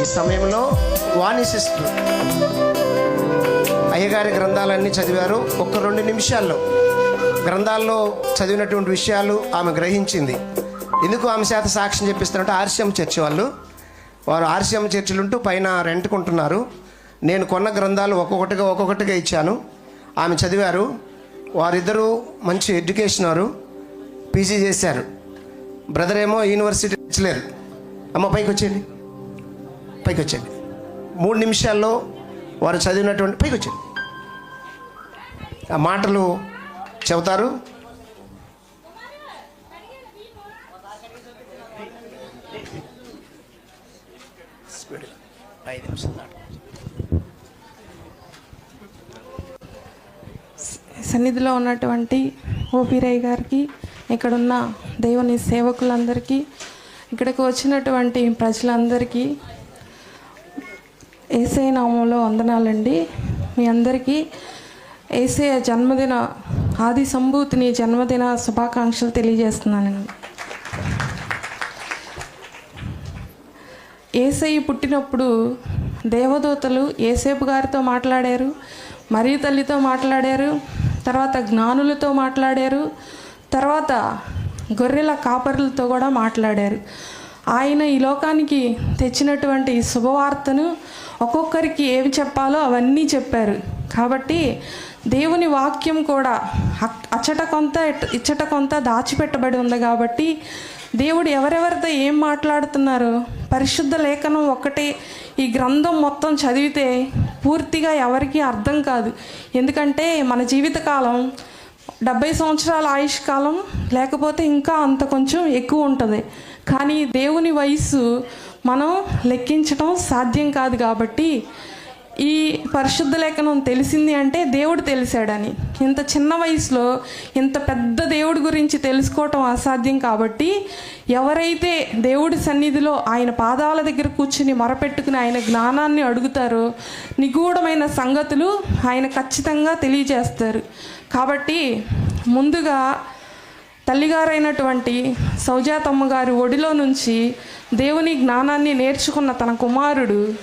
ఈ సమయంలో వాణి అయ్యగారి గ్రంథాలన్నీ చదివారు. ఒక్క రెండు నిమిషాల్లో గ్రంథాల్లో చదివినటువంటి విషయాలు ఆమె గ్రహించింది. ఎందుకు ఆమె చేత సాక్ష్యం చెప్పిస్తారంటే ఆర్సిఎం చర్చి వాళ్ళు. వారు ఆర్సిఎం చర్చిలు ఉంటూ పైన రెంట్కుంటున్నారు. నేను కొన్న గ్రంథాలు ఒక్కొక్కటిగా ఒక్కొక్కటిగా ఇచ్చాను. ఆమె చదివారు. వారిద్దరూ మంచి ఎడ్యుకేషన్ వారు. పీజీ చేశారు. బ్రదర్ ఏమో యూనివర్సిటీ ఇచ్చలేరు అమ్మ పైకి వచ్చేయండి పైకి వచ్చండి మూడు నిమిషాల్లో వారు చదివినటువంటి పైకి వచ్చేయండి ఆ మాటలు చెబుతారు. ఐదు నిమిషాలు సన్నిధిలో ఉన్నటువంటి ఓపీరయ్య గారికి ఇక్కడున్న దేవుని సేవకులందరికీ ఇక్కడికి వచ్చినటువంటి ప్రజలందరికీ ఏసై నామంలో వందనాలండి. మీ అందరికీ ఏసే జన్మదిన ఆది సంభూతిని జన్మదిన శుభాకాంక్షలు తెలియజేస్తున్నానండి. ఏసై పుట్టినప్పుడు దేవదూతలు ఏసేపు గారితో మాట్లాడారు మరీ తల్లితో మాట్లాడారు తర్వాత జ్ఞానులతో మాట్లాడారు తర్వాత గొర్రెల కాపరులతో కూడా మాట్లాడారు. ఆయన ఈ లోకానికి తెచ్చినటువంటి ఈ శుభవార్తను ఒక్కొక్కరికి ఏమి చెప్పాలో అవన్నీ చెప్పారు. కాబట్టి దేవుని వాక్యం కూడా అచ్చట కొంత ఇచ్చట కొంత దాచిపెట్టబడి ఉంది కాబట్టి దేవుడు ఎవరెవరితో ఏం మాట్లాడుతున్నారు? పరిశుద్ధ లేఖనం ఒక్కటే ఈ గ్రంథం మొత్తం చదివితే పూర్తిగా ఎవరికీ అర్థం కాదు. ఎందుకంటే మన జీవితకాలం డెబ్బై సంవత్సరాల ఆయుష్ కాలం లేకపోతే ఇంకా అంత కొంచెం ఎక్కువ ఉంటుంది. కానీ దేవుని వయసు మనం లెక్కించడం సాధ్యం కాదు కాబట్టి ఈ పరిశుద్ధ లేఖనం తెలిసింది అంటే దేవుడు తెలిసాడని. ఇంత చిన్న వయసులో ఇంత పెద్ద దేవుడి గురించి తెలుసుకోవటం అసాధ్యం కాబట్టి ఎవరైతే దేవుడి సన్నిధిలో ఆయన పాదాల దగ్గర కూర్చుని మొరపెట్టుకుని ఆయన జ్ఞానాన్ని అడుగుతారో నిగూఢమైన సంగతులు ఆయన ఖచ్చితంగా తెలియజేస్తారు. కాబట్టి ముందుగా తల్లిగారైనటువంటి సౌజాతమ్మ గారి ఒడిలో నుంచి దేవుని జ్ఞానాన్ని నేర్చుకున్న తన కుమారుడు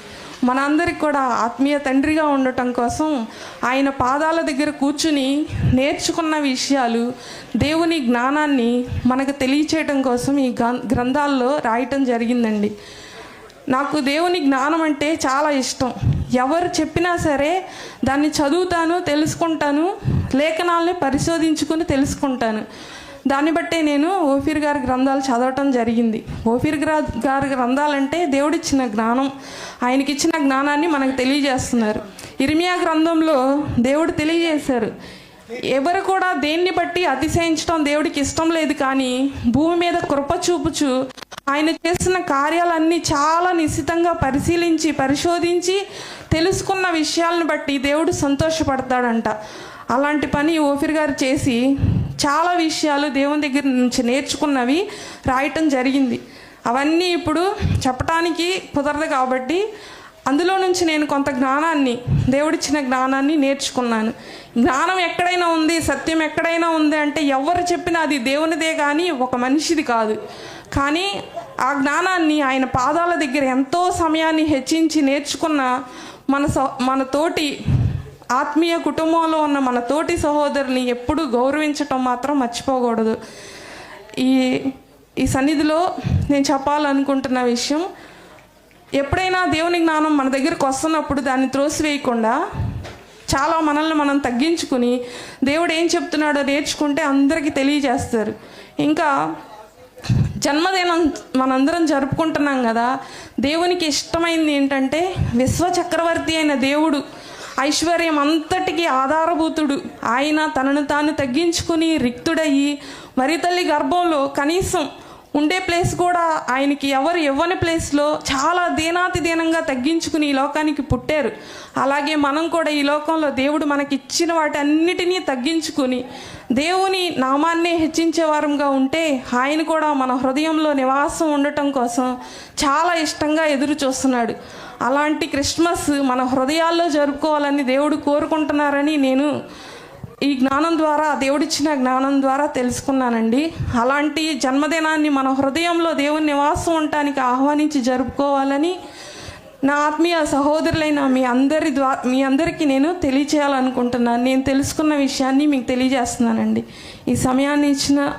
మనందరికి కూడా ఆత్మీయ తండ్రిగా ఉండటం కోసం ఆయన పాదాల దగ్గర కూర్చుని నేర్చుకున్న విషయాలు దేవుని జ్ఞానాన్ని మనకు తెలియచేయటం కోసం ఈ గ్రం- గ్రంథాల్లో రాయటం జరిగిందండి. నాకు దేవుని జ్ఞానం అంటే చాలా ఇష్టం. ఎవరు చెప్పినా సరే దాన్ని చదువుతాను తెలుసుకుంటాను లేఖనాల్ని పరిశోధించుకుని తెలుసుకుంటాను. దాన్ని బట్టే నేను ఓఫీర్ గారి గ్రంథాలు చదవటం జరిగింది. ఓఫీర్ గ్రా గారి గ్రంథాలంటే దేవుడిచ్చిన జ్ఞానం ఆయనకిచ్చిన జ్ఞానాన్ని మనకు తెలియజేస్తున్నారు. ఇర్మియా గ్రంథంలో దేవుడు తెలియజేశారు ఎవరు కూడా దేన్ని బట్టి అతిశయించడం దేవుడికి ఇష్టం లేదు కానీ భూమి మీద కృప చూపుచు ఆయన చేసిన కార్యాలన్నీ చాలా నిశ్చితంగా పరిశీలించి పరిశోధించి తెలుసుకున్న విషయాలను బట్టి దేవుడు సంతోషపడతాడంట. అలాంటి పని ఓఫిర్ గారు చేసి చాలా విషయాలు దేవుని దగ్గర నుంచి నేర్చుకున్నవి రాయటం జరిగింది. అవన్నీ ఇప్పుడు చెప్పటానికి కుదరదు కాబట్టి అందులో నుంచి నేను కొంత జ్ఞానాన్ని దేవుడిచ్చిన జ్ఞానాన్ని నేర్చుకున్నాను. జ్ఞానం ఎక్కడైనా ఉంది సత్యం ఎక్కడైనా ఉంది అంటే ఎవరు చెప్పినా అది దేవునిదే కానీ ఒక మనిషిది కాదు. కానీ ఆ జ్ఞానాన్ని ఆయన పాదాల దగ్గర ఎంతో సమయాన్ని హెచ్చించి నేర్చుకున్న మన సో మన తోటి ఆత్మీయ కుటుంబంలో ఉన్న మన తోటి సహోదరుని ఎప్పుడూ గౌరవించటం మాత్రం మర్చిపోకూడదు. ఈ ఈ సన్నిధిలో నేను చెప్పాలనుకుంటున్న విషయం ఎప్పుడైనా దేవుని జ్ఞానం మన దగ్గరకు వస్తున్నప్పుడు దాన్ని త్రోసివేయకుండా చాలా మనల్ని మనం తగ్గించుకుని దేవుడు ఏం చెప్తున్నాడో నేర్చుకుంటే అందరికీ తెలియజేస్తారు. ఇంకా జన్మదినం మనందరం జరుపుకుంటున్నాం కదా దేవునికి ఇష్టమైంది ఏంటంటే విశ్వ చక్రవర్తి అయిన దేవుడు ఐశ్వర్యం అంతటికి ఆధారభూతుడు. ఆయన తనను తాను తగ్గించుకుని రిక్తుడయ్యి మరి తల్లి గర్భంలో కనీసం ఉండే ప్లేస్ కూడా ఆయనకి ఎవరు ఇవ్వని ప్లేస్లో చాలా దీనాతి దీనంగా తగ్గించుకుని ఈ లోకానికి పుట్టారు. అలాగే మనం కూడా ఈ లోకంలో దేవుడు మనకి ఇచ్చిన వాటి అన్నిటినీ తగ్గించుకుని దేవుని నామాన్నే హెచ్చించే వారంగా ఉంటే ఆయన కూడా మన హృదయంలో నివాసం ఉండటం కోసం చాలా ఇష్టంగా ఎదురు చూస్తున్నాడు. అలాంటి క్రిస్మస్ మన హృదయాల్లో జరుపుకోవాలని దేవుడు కోరుకుంటున్నారని నేను ఈ జ్ఞానం ద్వారా దేవుడిచ్చిన జ్ఞానం ద్వారా తెలుసుకున్నానండి. అలాంటి జన్మదినాన్ని మన హృదయంలో దేవుని నివాసం ఉండటానికి ఆహ్వానించి జరుపుకోవాలని నా ఆత్మీయ సహోదరులైన మీ అందరి ద్వారా మీ అందరికీ నేను తెలియచేయాలనుకుంటున్నాను. నేను తెలుసుకున్న విషయాన్ని మీకు తెలియజేస్తున్నానండి. ఈ సమయాన్ని ఇచ్చిన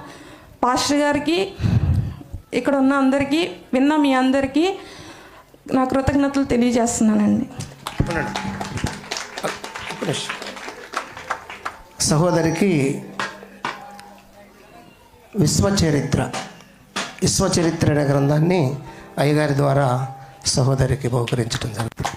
పాస్టర్ గారికి ఇక్కడ ఉన్న అందరికీ విన్న మీ అందరికీ నా కృతజ్ఞతలు తెలియజేస్తున్నానండి. సహోదరికి విశ్వచరిత్ర విశ్వచరిత్ర అనే గ్రంథాన్ని అయ్యగారి ద్వారా సహోదరికి బహుకరించడం జరుగుతుంది.